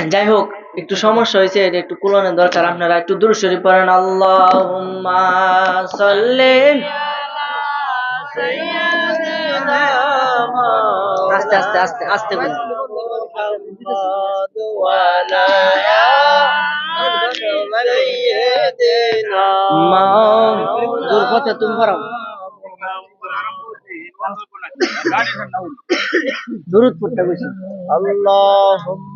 হ্যাঁ, যাই হোক একটু সমস্যা হয়েছে এটা একটু কুলনের দরকার আপনারা একটু দূর পড়েন। আল্লাহ আস্তে আস্তে আস্তে আস্তে তুমি পড়তে আল্লাহ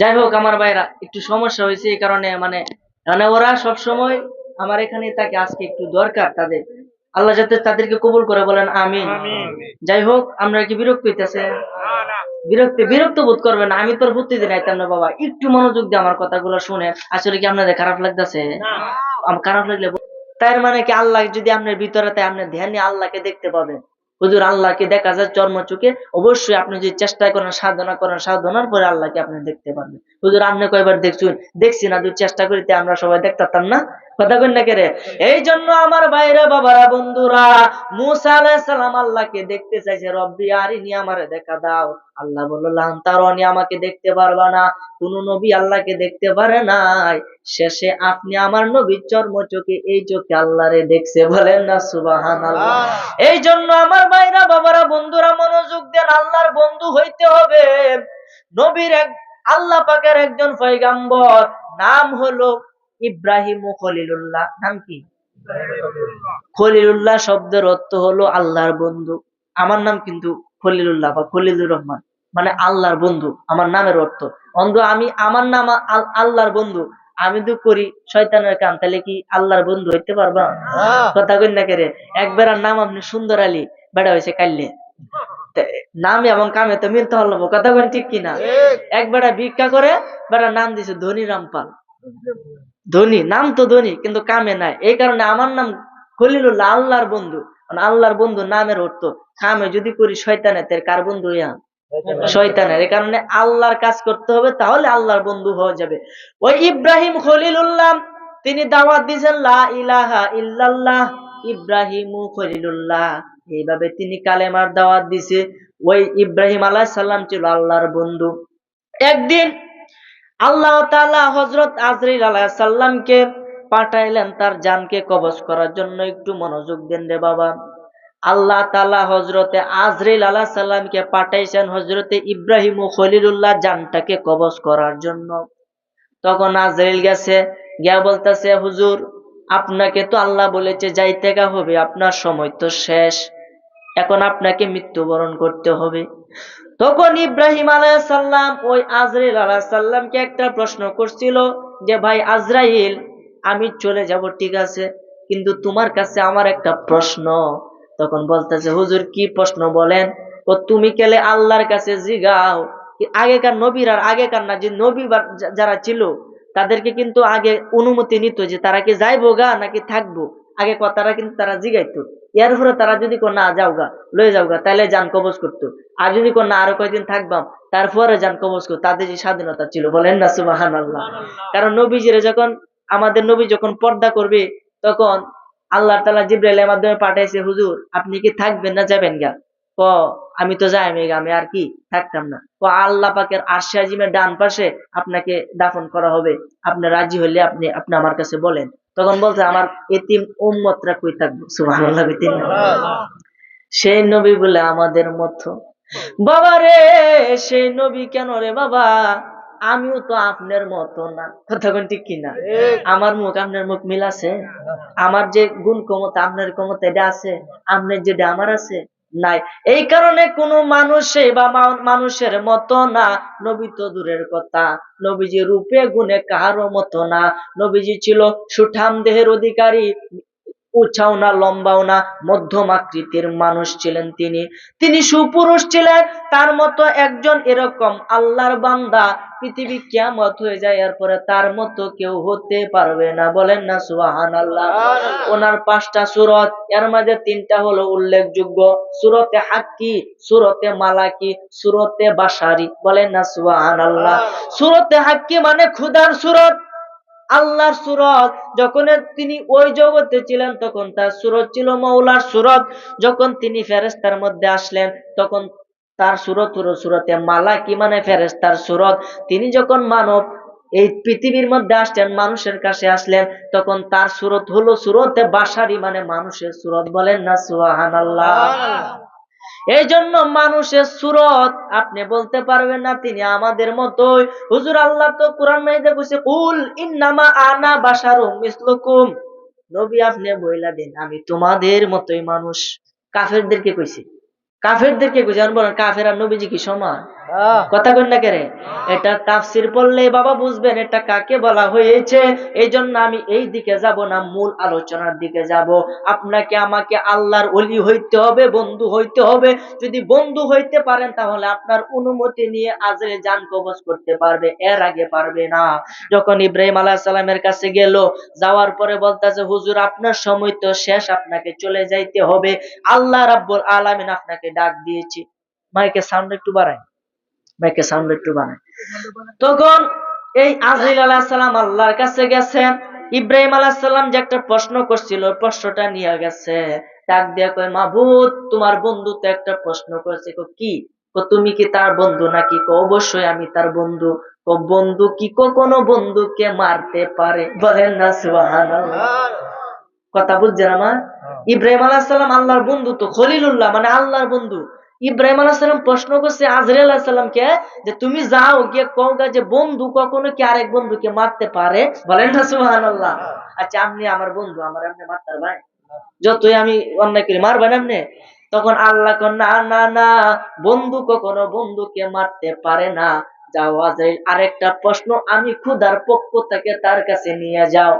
যাই হোক আমার ভাইরা একটু সমস্যা হয়েছে এই কারণে মানে মানে ওরা সব সময় আমার এখানে থাকে আজকে একটু দরকার তাদের। আল্লাহ যাতে তাদেরকে কবুল করে বলেন আমিন। যাই হোক আমরা কি বিরক্ত হইতেছে? বিরক্ত বিরক্ত বোধ করবেন না আমি তোর প্রতিদিন আইতাম না বাবা একটু মনোযোগ দিয়ে আমার কথাগুলো শুনে আসলে কি আপনাদের খারাপ লাগতেছে? খারাপ লাগলে তার মানে কি আল্লাহ যদি আপনার ভিতরে তাই আপনার ধ্যানে আল্লাহকে দেখতে পাবেন? হুজুর আল্লাহকে দেখা যায় চর্ম চোখে অবশ্যই আপনি যদি চেষ্টা করেন, সাধনা করেন, সাধনার পরে আল্লাহকে আপনি দেখতে পারবেন। হুজুর আপনি কয়বার দেখছেন? দেখছি না, যদি চেষ্টা করিতে আমরা সবাই দেখতাম না। কথা কই কেরে? এই জন্য আমার বাইরে বাবারা বন্ধুরা মুসা আলাইহিস আল্লাহকে দেখতে চাইছে রব্বি আরিনি আমারে দেখা দাও। আল্লাহ বলল লান আমাকে দেখতে পারবা না কোন নবী আল্লাহকে দেখতে পারে নাই। শেষে আপনি আমার নবীর চর্ম চোখে এই চোখে আল্লাহরে দেখছে বলেন না সুবাহান এই জন্য আমার ভাইরা বাবারা বন্ধুরা মনোযোগ দেন আল্লাহর বন্ধু হইতে হবে। নবীর এক আল্লাহ পাকের একজন পয়গাম্বর নাম হলো ইব্রাহিম ও খলিলুল্লাহ নাম কি? খলিলুল্লাহ। শব্দের অর্থ হলো আল্লাহর বন্ধু। আমার নাম কিন্তু খলিলুল্লাহ বা খলিলুর রহমান মানে আল্লাহর বন্ধু আমার নামের অর্থ। অন্ধ আমি আমার নাম আল্লাহর বন্ধু। আমি তো করি শয়তানের কাম তাহলে কি আল্লাহর বন্ধু হইতে পারবা? কথা কই না কেরে একবার নাম আপনি সুন্দর আলী বেড়া হয়েছে কাইলে। নাম এবং কামে তো মিলতে হলো কথা কই ঠিক কিনা? এক বেড়া ভিক্ষা করে বেড়া নাম দিছে ধনী রামপাল। ধনী নাম তো ধনী কিন্তু কামে নাই। এই কারণে আমার নাম খলিলুল্লাহ আল্লাহর বন্ধু। আল্লাহর বন্ধু নামের অর্থ কামে যদি করি শয়তানের তার কার বন্ধু ইয়া? শয়তানের। এই কারণে আল্লাহর কাজ করতে হবে তাহলে আল্লাহর বন্ধু হয়ে যাবে। ওই ইব্রাহিম খলিলুল্লাহ তিনি দাওয়াত দিয়েছেন লা ইলাহা ইল্লাল্লাহ। ইব্রাহিম খলিলুল্লাহ। এইভাবে তিনি কালেমার দাওয়াত দিছে ওই ইব্রাহিম আলাইহিস সালাম ছিল আল্লাহর বন্ধু। একদিন আল্লাহ তাআলা হযরত আজরিল আলাইহিস সালামকে পাঠাইলেন তার জানকে কবজ করার জন্য। একটু মনোযোগ দেন রে বাবা। আল্লাহ তালা হজরতে আজরিল আলাইহিস সালামকে পাঠাইছেন হজরতে ইব্রাহিম ও খলিলুল্লাহ জানটাকে কবজ করার জন্য। তখন আজরাইল গেছে, গিয়া বলতেছে, হুজুর, আপনাকে তো আল্লাহ বলেছে যাইতে গা হবে, আপনার সময় তো শেষ। এখন আপনাকে মৃত্যুবরণ করতে হবে। তখন ইব্রাহিম আলাইসাল্লাম ওই আজরাইল আলাইসাল্লামকে একটা প্রশ্ন করছিল যে, ভাই আজরাইল, আমি চলে যাব, ঠিক আছে, কিন্তু তোমার কাছে আমার একটা প্রশ্ন। তখন বলতেছে, হুজুর, কি প্রশ্ন বলেন? ও, তুমি কেলে আল্লাহর কাছে জিগাও। আগেকার নবীর আর আগেকার না, যে নবী যারা ছিল, তাদেরকে কিন্তু আগে অনুমতি নিত যে, তারা কি যাইবো গা নাকি থাকব? আগে কথাটা কিন্তু তারা জিগাইতো। এর পরে তারা যদি কো না যাও গা লয়ে যাও গা তাহলে যান কবজ করতো। আর যদি কো না আরও কয়েকদিন থাকবাম তারপরে যান কবজ করতো। তাদের যে স্বাধীনতা ছিল বলেন না সুবাহান আল্লাহ কারণ নবীজিরে যখন আমাদের নবী যখন পর্দা করবে তখন আল্লাহ তালা জিব্রাইলের মাধ্যমে পাঠাইছে হুজুর আপনি কি থাকবেন না যাবেন গা? ক আমি তো যাই আমি আমি আর কি থাকতাম না। ক আল্লাহ পাকের আরশে আজিমের ডান পাশে আপনাকে দাফন করা হবে। আপনি রাজি হলে আপনি আপনি আমার কাছে বলেন। তখন বলছে, আমার এতিম উম্মতরা কই থাকব? কইতেন সেই নবী বলে, আমাদের মতো। বাবা রে, সেই নবী কেন রে বাবা? আমিও তো আপনার মতো না। কথা কোন ঠিক কিনা? আমার মুখ, আপনার মুখ মিল আছে? আমার যে গুণ ক্ষমতা, আপনার ক্ষমতা এটা আছে? আপনার যেটা আমার আছে? নাই। এই কারণে কোনো মানুষে বা মানুষের মতো না। নবী তো দূরের কথা। নবীজি রূপে, গুণে কাহারও মতো না। নবীজি ছিল সুঠাম দেহের অধিকারী। উঁচাও না লম্বাও না মধ্যম আকৃতির মানুষ ছিলেন তিনি। তিনি সুপুরুষ ছিলেন তার মতো একজন এরকম আল্লাহর বান্দা পৃথিবী কিয়ামত হয়ে যায় এরপরে তার মতো কেউ হতে পারবে না। বলেন না সুবাহান আল্লাহ ওনার পাঁচটা সুরত এর মাঝে তিনটা হলো উল্লেখযোগ্য। সুরতে হাক্কি সুরতে মালাকি সুরতে বাসারি বলেন না সুবাহান আল্লাহ সুরতে হাক্কি মানে খুদার সুরত। আল্লাহর সুরত, যখন তিনি ওই জগতে ছিলেন, তখন তার সুরত ছিল মৌলার সুরত। যখন তিনি ফেরেস্তার মধ্যে আসলেন, তখন তার সুরত হলো সুরতে মালাকি মানে ফেরেস্তার সুরত। তিনি যখন মানব এই পৃথিবীর মধ্যে আসলেন, মানুষের কাছে আসলেন, তখন তার সুরত হলো সুরতে বাসারি মানে মানুষের সুরত বলেন না সুহান এই জন্য মানুষের সুরত আপনি বলতে পারবেন না, তিনি আমাদের মতোই। হুজুর আল্লাহ তো কোরআন মাইদে বসে কুল ইন্নামা আনা বাসারুম মিসলুকুম। নবী আপনি বইলা দিন, আমি তোমাদের মতোই মানুষ। কাফেরদেরকে কইছি কাফেরদেরকে বলেন কাফের আর নবীজি কি সমান? কথা কন না কেরে? এটা তাফসির পড়লে বাবা বুঝবেন এটা কাকে বলা হয়েছে। এই জন্য আমি এই দিকে যাব না মূল আলোচনার দিকে যাব। আপনাকে আমাকে আল্লাহর অলি হইতে হবে বন্ধু হইতে হবে। যদি বন্ধু হইতে পারেন তাহলে আপনার অনুমতি নিয়ে আজরে যান কবজ করতে পারবে এর আগে পারবে না। যখন ইব্রাহিম আলাহ সালামের কাছে গেল যাওয়ার পরে বলতেছে হুজুর আপনার সময় তো শেষ আপনাকে চলে যাইতে হবে। আল্লাহ রাব্বুল আলামিন আপনাকে ডাক দিয়েছি। মাইকে সাউন্ড একটু বাড়াই। মাইকে সাউন্ড একটু বানায় তখন এই আজরিল আলাহ সালাম আল্লাহর কাছে গেছেন। ইব্রাহিম আলাহ সাল্লাম যে একটা প্রশ্ন করছিল প্রশ্নটা নিয়ে গেছে। ডাক দিয়ে কয় মাহবুদ তোমার বন্ধু তো একটা প্রশ্ন করেছে। কো? তুমি কি তার বন্ধু নাকি? অবশ্যই আমি তার বন্ধু। বন্ধু কি কখনো বন্ধুকে মারতে পারে? বলেন না, সুবহানাল্লাহ। কথা বুঝছেন আমার? ইব্রাহিম আলাহ সাল্লাম আল্লাহর বন্ধু তো খলিলুল্লাহ মানে আল্লাহর বন্ধু। ইব্রাহিম আলাহ সাল্লাম প্রশ্ন করছে আজরে আলাহ সাল্লামকে যে তুমি যাও গিয়ে কওগা যে বন্ধু কখনো কি আরেক বন্ধুকে মারতে পারে? বলেন না সুহান আল্লাহ আচ্ছা আপনি আমার বন্ধু আমার আপনি মারতে ভাই? যতই আমি অন্যায় করি মারবেন আপনি তখন আল্লাহ না না না বন্ধু কখনো বন্ধুকে মারতে পারে না। যাও আজরাইল আরেকটা প্রশ্ন আমি খুদার পক্ষ থেকে তার কাছে নিয়ে যাও।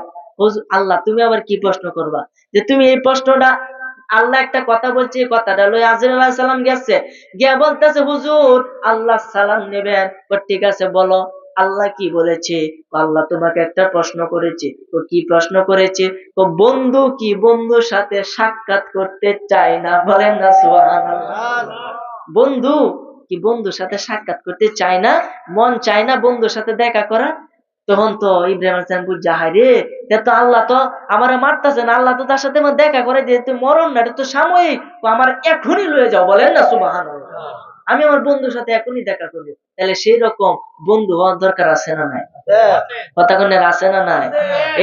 আল্লাহ, তুমি আবার কি প্রশ্ন করবা? যে তুমি এই প্রশ্নটা, আল্লাহ একটা কথা বলছে, এই কথাটা লই আজর সালাম গেছে। গিয়া বলতেছে, হুজুর, আল্লাহ সালাম নেবেন। ঠিক আছে, বলো। আল্লাহ কি বলেছে? আল্লাহ তোমাকে একটা প্রশ্ন করেছে। তো কি প্রশ্ন করেছে? তো বন্ধু কি বন্ধুর সাথে সাক্ষাৎ করতে চায় না? বলেন না বন্ধু কি বন্ধুর সাথে সাক্ষাৎ করতে চায় না? মন চায় না বন্ধুর সাথে দেখা করা তখন তো ইব্রাহিম হাসান বুঝা হায় রে তে আল্লাহ তো আমার মারতেছে না, আল্লাহ তো তার সাথে দেখা করে যে তুই মরণ না, এটা তো সাময়িক আমার এখনই লয়ে যাও, বলেন না সুবাহান আমি আমার বন্ধুর সাথে এখনই দেখা করব। তাহলে সেই রকম বন্ধু হওয়ার দরকার আছে না নাই? কথা কনের আছে না নাই?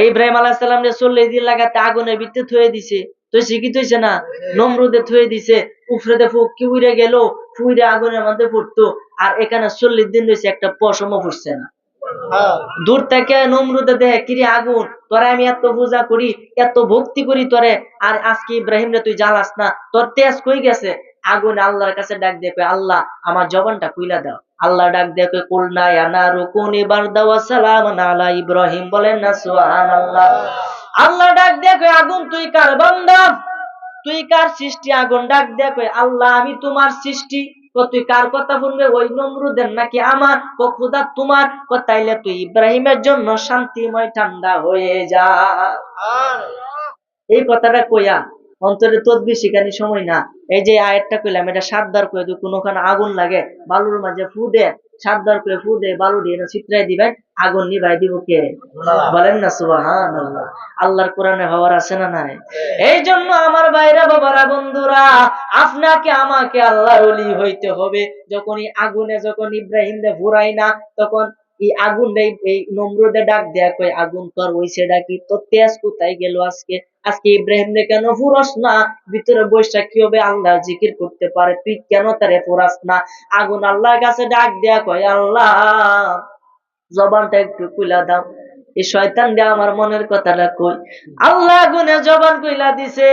এই ইব্রাহিম আলাহ সাল্লাম রে চল্লিশ দিন লাগাতে আগুনের ভিত্তি থুয়ে দিছে তো শিক্ষিত হয়েছে না? নমরুদে থুয়ে দিছে, উফরেতে কি উড়ে গেল, ফুইরে আগুনের মধ্যে ফুটতো, আর এখানে চল্লিশ দিন রয়েছে একটা পশমও ফুটছে না। দূর থেকে নমরুদে দেখে কিরে আগুন? তোরে আমি এত পূজা করি, এত ভক্তি করি তোরে, আর আজকে ইব্রাহিম রে তুই জ্বালাস না। তোর তেজ কই গেছে? আগুন আল্লাহর কাছে ডাক দিয়ে আল্লাহ, আমার জবানটা কুইলা দাও। আল্লাহ ডাক দিয়ে কুল না ইয়ানা রুকুন এবার দাওয়া সালাম আলা ইব্রাহিম। বলেন না, সুবহানাল্লাহ। আল্লাহ ডাক দিয়ে আগুন তুই কার বান্দা? তুই কার সৃষ্টি? আগুন ডাক দিয়ে আল্লাহ, আমি তোমার সৃষ্টি। তুই কার কথা শুনবে? ওই নমরুদের নাকি আমার? ও খুদা তোমার ও তাইলে তুই ইব্রাহিমের জন্য শান্তিময় ঠান্ডা হয়ে যা। এই কথাটা কইয়া অন্তরে তদবি শিখানি সময় না। এই যে আয়াতটা কইলাম এটা সাতবার করে যদি কোনোখানে আগুন লাগে বালুর মাঝে ফু দে সাতবার করে ফু দে বালু দিয়ে ছিটরাই দিবেন আগুন নিভাই দিব কে? বলেন না সুবাহান আল্লাহ আল্লাহর কোরআনে হওয়ার আছে না নাই? এই জন্য আমার বাইরা বাবারা বন্ধুরা আপনাকে আমাকে আল্লাহর ওলি হইতে হবে। যখন এই আগুনে যখন ইব্রাহিম দে ফুরাই না তখন এই আগুন এই নমরুদে ডাক দেয়া কই আগুন তোর ওইসে ডাকি তোর তেজ কোথায় গেল আজকে? আজকে ইব্রাহিম রে কেন ফুরস না? ভিতরে বৈশা কি হবে আল্লাহ জিকির করতে পারে? তুই কেন তারে ফুরাস না? আগুন আল্লাহর কাছে ডাক দেয়া কয়, আল্লাহ, জবানটা একটু খুলা দাও। এই শয়তান দিয়ে আমার মনের কথাটা কই আল্লাহ গুনে জবান কইলা দিছে।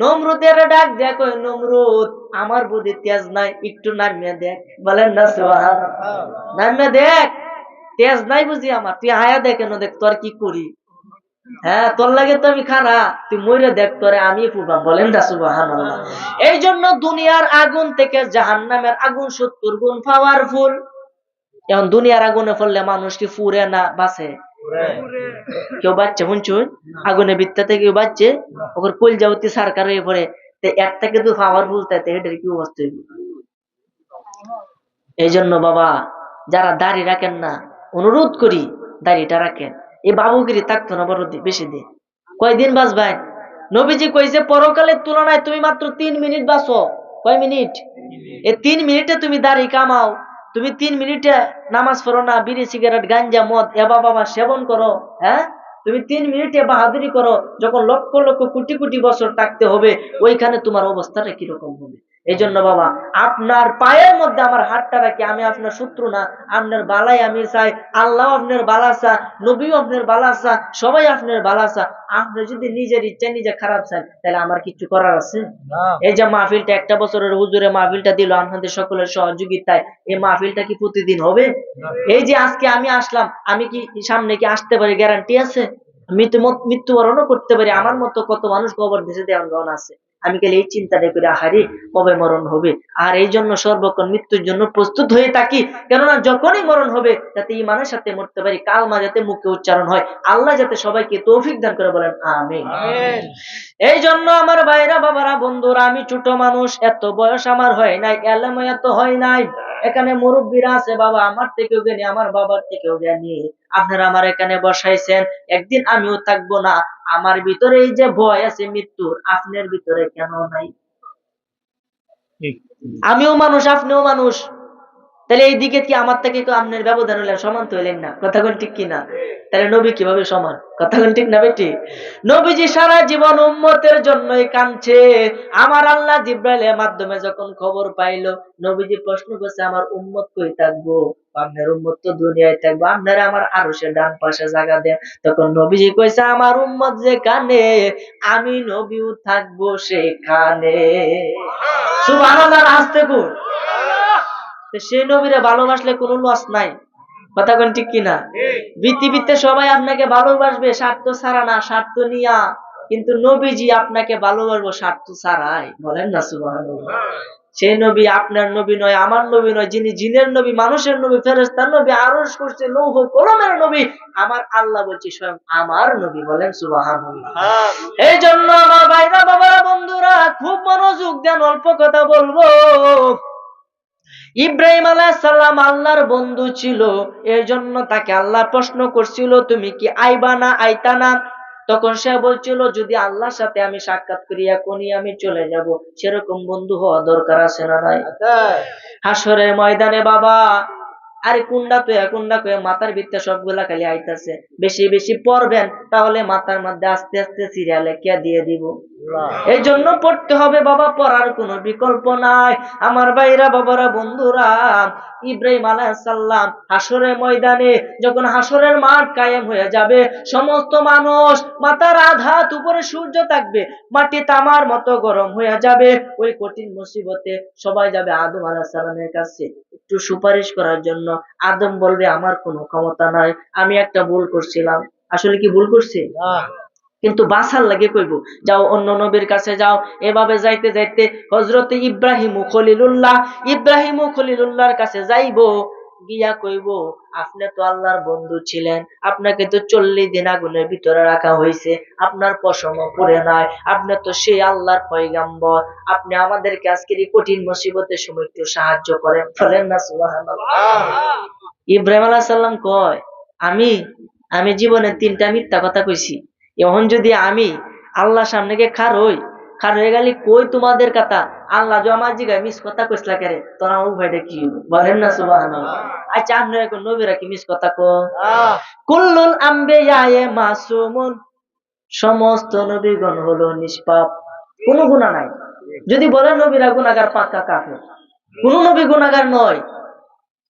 নমরুদের ডাক দেয়া কই নমরুদ, আমার বুদ্ধি তেজ নাই, একটু নামিয়ে দেখ। বলেন না, সুবহানাল্লাহ। নামিয়ে দেখ। তেজ নাই বুঝি আমার। তুই হায়া দেখ কেন দেখ তোর কি করি? হ্যাঁ তোর লাগে তো আমি খারা। তুই মরে দেখ তোরে আমি ফুবাম বলেন না এই জন্য দুনিয়ার আগুন থেকে জাহান্নামের আগুন সত্তর গুণ পাওয়ারফুল এখন দুনিয়ার আগুনে পড়লে মানুষ কি ফুরে না বাঁচে? কেউ বাচ্চা শুনছুন? আগুনে বিত্তাতে কেউ বাচ্চে ওকে কল যাবতি সরকার হয়ে পড়ে। তো একটা কিন্তু পাওয়ারফুল তাতে এটার কি অবস্থা এই জন্য বাবা যারা দাড়ি রাখেন না অনুরোধ করি দাড়িটা রাখেন। এই বাবুগিরি থাকতো না বড় বেশি দিন কয়দিন বাঁচবেন? নবীজি কইছে, পরকালের তুলনায় তুমি মাত্র তিন মিনিট বাঁচো। কয় মিনিট? এই তিন মিনিটে তুমি দাড়ি কামাও। তুমি তিন মিনিটে নামাজ পড়ো না, বিড়ি, সিগারেট, গাঞ্জা, মদ, এবা বাবা সেবন করো হ্যাঁ? তুমি তিন মিনিটে বাহাদুরি করো, যখন লক্ষ লক্ষ কোটি কোটি বছর থাকতে হবে, ওইখানে তোমার অবস্থাটা কীরকম হবে? এই জন্য বাবা আপনার পায়ের মধ্যে আমার হাতটা রাখি আমি আপনার শত্রু না। আপনার বালাই আমি চাই আল্লাহ আপনার বালাসা নবীও আপনার বালাসা সবাই আপনার বালাসা আপনি যদি নিজের ইচ্ছা নিজে খারাপ চান তাহলে আমার কিছু করার আছে? এই যে মাহফিলটা একটা বছরের হুজুরে মাহফিলটা দিল আপনাদের সকলের সহযোগিতায় এই মাহফিলটা কি প্রতিদিন হবে? এই যে আজকে আমি আসলাম আমি কি সামনে কি আসতে পারি গ্যারান্টি আছে? মৃত্যু মৃত্যুবরণও করতে পারি আমার মতো কত মানুষ কবর দেশে দেওয়ান আছে। আমি গেলে এই চিন্তাটা করি আহারে, কবে মরণ হবে? আর এই জন্য সর্বক্ষণ মৃত্যুর জন্য প্রস্তুত হয়ে থাকি। কেননা যখনই মরণ হবে, যাতে ইমানের সাথে মরতে পারি, কালমা যাতে মুখে উচ্চারণ হয়, আল্লাহ যাতে সবাইকে তৌফিক দান করে বলেন আমিন। এই জন্য আমার ভাইরা বাবারা বন্ধুরা আমি ছোট মানুষ এত বয়স আমার হয় নাই এলাম এত হয় নাই। এখানে মুরব্বীরা আছে বাবা আমার থেকেও জ্ঞানী আমার বাবার থেকেও জ্ঞানী। আপনারা আমার এখানে বসাইছেন একদিন আমিও থাকব না। আমার ভিতরে এই যে ভয় আছে মৃত্যুর আপনার ভিতরে কেন নাই? আমিও মানুষ আপনিও মানুষ। তাহলে এই দিকে কি আমার থেকে আপনার ব্যবধান হলেন? সমান তো হইলেন না। কথা কোন ঠিক কিনা? তাহলে নবী কীভাবে সমান? কথা কোন ঠিক না বেটি? নবীজি সারা জীবন উম্মতের জন্যই কাঁদছে। আমার আল্লাহ জিব্রাইলের মাধ্যমে যখন খবর পাইলো নবীজি প্রশ্ন করছে আমার উম্মত কই থাকব? আপনার উম্মত তো দুনিয়ায় থাকব। আপনারা আমার আরও সে ডান পাশে জায়গা দেন। তখন নবীজি কইছে আমার উম্মত যেখানে আমি নবীও থাকব সেখানে। সুবহানাল্লাহ। আসতে কুন তো সেই নবীরে ভালোবাসলে কোনো লস নাই। কথা কোন ঠিক কিনা? পৃথিবীতে সবাই আপনাকে ভালোবাসবে স্বার্থ ছাড়া না স্বার্থ নিয়া। কিন্তু নবীজি আপনাকে ভালোবাসবো স্বার্থ ছাড়াই। বলেন না সুবহানাল্লাহ। সেই নবী আপনার নবী নয় আমার নবী নয় যিনি জিনের নবী মানুষের নবী ফেরেস্তার নবী আরস করছে লৌহ কলমের নবী আমার আল্লাহ বলছি স্বয়ং আমার নবী বলেন সুবহানাল্লাহ। এই জন্য আমার ভাইরা বাবারা বন্ধুরা খুব মনোযোগ দেন অল্প কথা বলব। ইব্রাহিম আলাইসাল্লাম আল্লাহর বন্ধু ছিল এর জন্য তাকে আল্লাহ প্রশ্ন করছিল তুমি কি আইবা না আইতা না? তখন সে বলছিল যদি আল্লাহর সাথে আমি সাক্ষাৎ করিয়া এখনই আমি চলে যাব। সেরকম বন্ধু হওয়া দরকার আছে না নাই? হাসরের ময়দানে বাবা আরে কুন্ডা তো কুন্ডা কয়ে মাথার ভিতরে সবগুলা খালি আইতাছে। বেশি বেশি পড়বেন তাহলে মাথার মধ্যে আস্তে আস্তে সিরিয়ালে কে দিয়ে দিব? এই জন্য পড়তে হবে বাবা পড়ার কোনো বিকল্প নাই। আমার ভাইরা বাবারা বন্ধুরা ইব্রাহিম আলাইসাল্লাম হাসরের ময়দানে যখন হাসরের মাঠ কায়েম হয়ে যাবে সমস্ত মানুষ মাথার আঘাত উপরে সূর্য থাকবে মাটি তামার মতো গরম হয়ে যাবে। ওই কঠিন মুসিবতে সবাই যাবে আদম আলাহিসাল্লামের কাছে। একটু সুপারিশ করার জন্য আদম বলবে আমার কোনো ক্ষমতা নাই আমি একটা ভুল করছিলাম। আসলে কি ভুল করছি? কিন্তু বাসার লাগে কইব যাও অন্য নবীর কাছে যাও। এভাবে যাইতে যাইতে হজরত ইব্রাহিম খলিলুল্লাহ ইব্রাহিম খলিলুল্লাহর কাছে যাইবো। গিয়া কইব, আপনি তো আল্লাহর বন্ধু ছিলেন, আপনাকে তো চল্লিশ দিন আগুনের ভিতরে রাখা হয়েছে আপনার পশম পড়ে নাই, আপনি তো সেই আল্লাহর পয়গাম্বর, আপনি আমাদেরকে আজকের এই কঠিন মুসিবতের সময় একটু সাহায্য করেন। বলেন না ইব্রাহিম আলাইহিস সালাম কয়, আমি আমি জীবনে তিনটা মিথ্যা কথা কইছি। এখন যদি আমি আল্লাহ সামনে খার হই খার হয়ে গেলে কই তোমাদের কথা? আল্লাহ আমার জিগায় মিস কথা কইসলা কেরে? তোর আমার উভয়টা কি? বলেন না আচ্ছা আপনারা এখন নবীরা কি মিস কথা কো? কুল্লুল আম্বিয়ায়ে মাসুমুন। সমস্ত নবীগণ হলো নিষ্পাপ। কোনো গুনাহ নাই। যদি বলে নবীরা গুনাহগার পাক্কা কাফের। কোন নবী গুনাহগার নয়।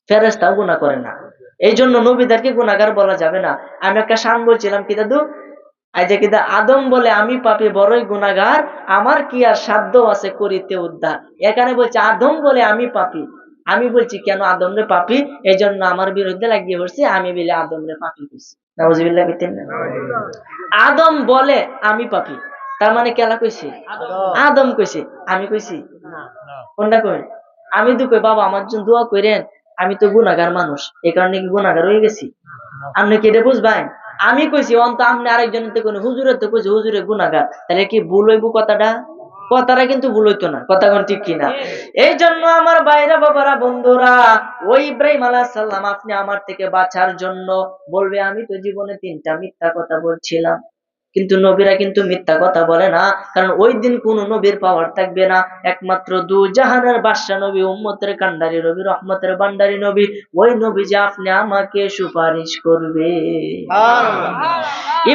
ফেরেশতাও গুনাহ করে না। এই জন্য নবীদেরকে গুণাগার বলা যাবে না। আমি একটা শান বলছিলাম কি দাদু? কিদা আদম বলে আমি পাপি বড়ই গুণাগার আমার কি আর সাধ্য আছে করিতে উদ্ধার? এখানে বলছে আদম বলে আমি পাপি। আমি বলছি কেন আদম রে পাপি? এই জন্য আমার বিরুদ্ধে লাগিয়ে পড়ছে আমি বলে আদম রে পাপি নাউজুবিল্লাহ আদম বলে আমি পাপি। তার মানে কেলা কইছে? আদম। কইছে। আমি কইছি? কোনটা কই আমি তো কই বাবা আমার জন্য দোয়া করেন আমি তো গুনাহগার মানুষ এই কারণে কি গুনাহগার হয়ে গেছি? আপনি কি এটা বুঝবেন? আমি কইছি অন্ত আপনি আরেকজনের তো কোনো হুজুরে তো কইছে হুজুরে গুনাহগার। তাহলে কি ভুল হইব কথাটা? কথাটা কিন্তু ভুল হইতো না, কথা কোন ঠিক কিনা? এই জন্য আমার বাইরা বাবারা, বন্ধুরা ওই ইব্রাহিম আলাইহিস সালাম, আপনি আমার থেকে বাঁচার জন্য বলবে, আমি তো জীবনে তিনটা মিথ্যা কথা বলছিলাম। কিন্তু নবীরা কিন্তু মিথ্যা কথা বলে না কারণ ওই দিন কোন নবীর পাওয়ার থাকবে না। একমাত্র দু জাহানের বাদশা নবী উম্মতের কান্ডারি নবী রহমতের বান্ডারি নবী ওই নবী যে আপনি আমাকে সুপারিশ করবে।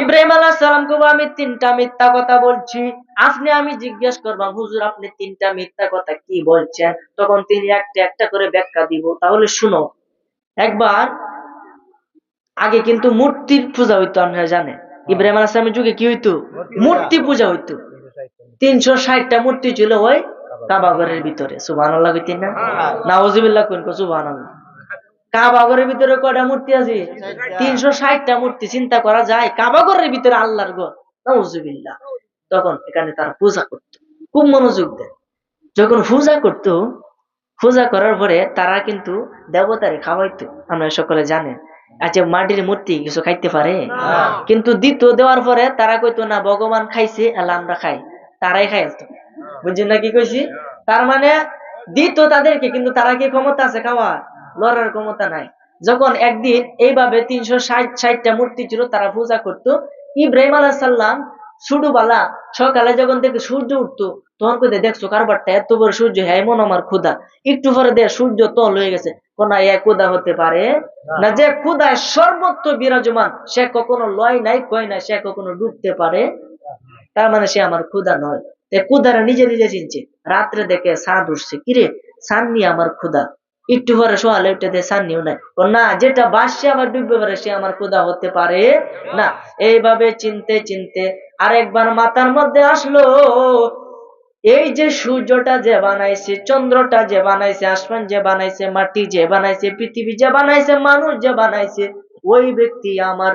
ইব্রাহিম আলাহ সালাম কব আমি তিনটা মিথ্যা কথা বলছি। আপনি আমি জিজ্ঞেস করবাম হুজুর আপনি তিনটা মিথ্যা কথা কি বলছেন? তখন তিনি একটা একটা করে ব্যাখ্যা দিব। তাহলে শুনো একবার আগে কিন্তু মূর্তির পূজা হইতো আপনারা জানেন। ইব্রাহিম আলাহ সালামের যুগে কি হইতো? মূর্তি পূজা হইতো। তিনশো ষাটটা মূর্তি ছিল ওই কাবাগরের ভিতরে। সুবাহ আল্লাহ কইতেন না? নাওজিবিল্লাহ কোন সুবাহ আল্লাহ কাবাগরের ভিতরে কয়টা মূর্তি আছে? তিনশো ষাটটা। মূর্তি চিন্তা করা যায় কাবাগরের ভিতরে আল্লাহর গো নাউজুবিল্লাহ। তখন এখানে তারা পূজা করত। খুব মনোযোগ দেয়। যখন পূজা করত পূজা করার পরে তারা কিন্তু দেবতারে খাওয়াইতো। আমরা সকলে জানেন। আচ্ছা মাটির মূর্তি কিছু খাইতে পারে? কিন্তু দিত দেওয়ার পরে তারা কইতো না ভগবান খাইছে এলা আমরা খাই। তারাই খাইতো বুঝছেন না কি কইছি? তার মানে দিত তাদেরকে কিন্তু তারা কি ক্ষমতা আছে খাওয়া লড়ার ক্ষমতা নাই। যখন একদিন এইভাবে তিনশো ষাট ষাটটা মূর্তি ছিল তারা পূজা করত ইব্রাহিম আলাহ সাল্লাম সুডুবালা সকালে যখন দেখে সূর্য উঠতো তখন কই দেখছ কারবারটা এত বড় সূর্য হ্যাঁ মন আমার ক্ষুদা একটু পরে দেখ সূর্য তল হয়ে গেছে। কোন এ হতে পারে? না। যে ক্ষুদায় সর্বত্র বিরাজমান সে কখনো লয় নাই কয় নাই সে কখনো ডুবতে পারে? তার মানে সে আমার ক্ষুদা নয়। ক্ষুদারা নিজে নিজে চিনছে রাত্রে দেখে সাদ উঠছে কিরে সান নিয়ে আমার ক্ষুদা একটু পরে সোয়ালে উঠে দিয়ে সান নাই। ও না যেটা বাসছে আবার ডুববে পারে সে আমার ক্ষুদা হতে পারে না। এইভাবে চিনতে চিনতে আরেকবার মাথার মধ্যে আসলো এই যে সূর্যটা যে বানাইছে, চন্দ্রটা যে বানাইছে, আসমান যে বানাইছে, মাটি যে বানাইছে, পৃথিবী যে বানাইছে, মানুষ যে বানাইছে, ওই ব্যক্তি আমার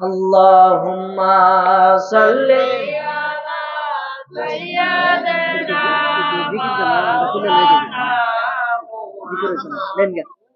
আল্লাহুম্মা সাল্লি